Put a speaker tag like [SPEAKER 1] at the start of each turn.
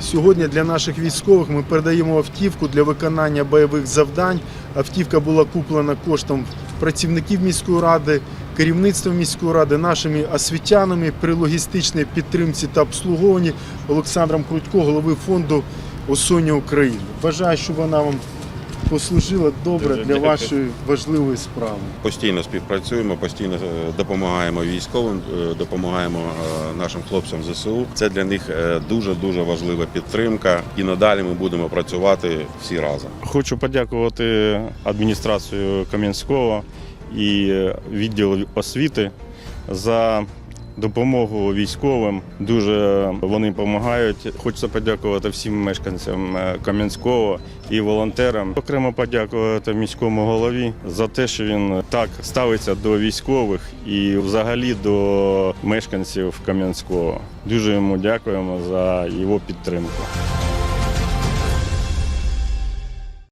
[SPEAKER 1] Сьогодні для наших військових ми передаємо автівку для виконання бойових завдань. Автівка була куплена коштом працівників міської ради, керівництва міської ради, нашими освітянами при логістичній підтримці та обслуговуванні Олександром Крутько, голови фонду Осоня України. Бажаю, що вона вам послужила добре для вашої важливої справи.
[SPEAKER 2] Постійно співпрацюємо, постійно е, допомагаємо військовим, е, допомагаємо е, нашим хлопцям ЗСУ. Це для них дуже дуже важлива підтримка. І надалі ми будемо працювати всі разом.
[SPEAKER 3] Хочу подякувати адміністрацію Кам'янського і відділу освіти за допомогу військовим. Дуже вони допомагають. Хочеться подякувати всім мешканцям е, Кам'янського і волонтерам. Окремо подякувати міському голові за те, що він так ставиться до військових і взагалі до мешканців Кам'янського. Дуже йому дякуємо за його підтримку.